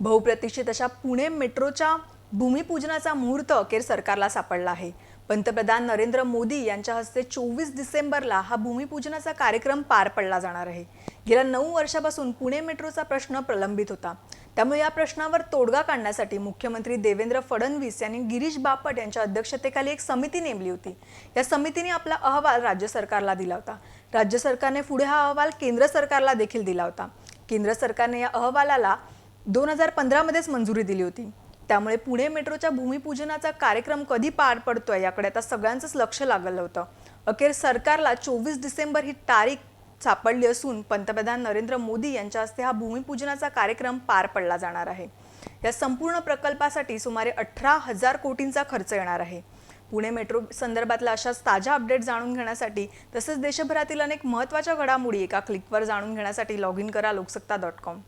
बहुप्रतीक्षित अशा पुणे मेट्रोच्या भूमिपूजनाचा मुहूर्त अखेर सरकारला सापडला आहे. पंतप्रधान नरेंद्र मोदी यांच्या हस्ते चोवीस डिसेंबरला हा भूमिपूजनाचा कार्यक्रम पार पडला जाणार आहे. गेल्या नऊ वर्षापासून पुणे मेट्रोचा प्रश्न प्रलंबित होता. त्यामुळे या प्रश्नावर तोडगा काढण्यासाठी मुख्यमंत्री देवेंद्र फडणवीस यांनी गिरीश बापट यांच्या अध्यक्षतेखाली एक समिती नेमली होती. या समितीने आपला अहवाल राज्य सरकारला दिला होता. राज्य सरकारने पुढे हा अहवाल केंद्र सरकारला देखील दिला होता. केंद्र सरकारने या अहवालाला दोन हजार पंधरामध्येच मंजुरी दिली होती. त्यामुळे पुणे मेट्रोच्या भूमिपूजनाचा कार्यक्रम कधी पार पडतोय याकडे आता सगळ्यांचंच लक्ष लागलं होतं. अखेर सरकारला चोवीस डिसेंबर ही तारीख सापडली असून पंतप्रधान नरेंद्र मोदी यांच्या हस्ते हा भूमिपूजनाचा कार्यक्रम पार पडला जाणार आहे. या संपूर्ण प्रकल्पासाठी सुमारे अठरा हजार कोटींचा खर्च येणार आहे. पुणे मेट्रो संदर्भातल्या अशाच ताज्या अपडेट जाणून घेण्यासाठी तसेच देशभरातील अनेक महत्त्वाच्या घडामोडी एका क्लिकवर जाणून घेण्यासाठी लॉग इन करा लोकसत्ता डॉट कॉम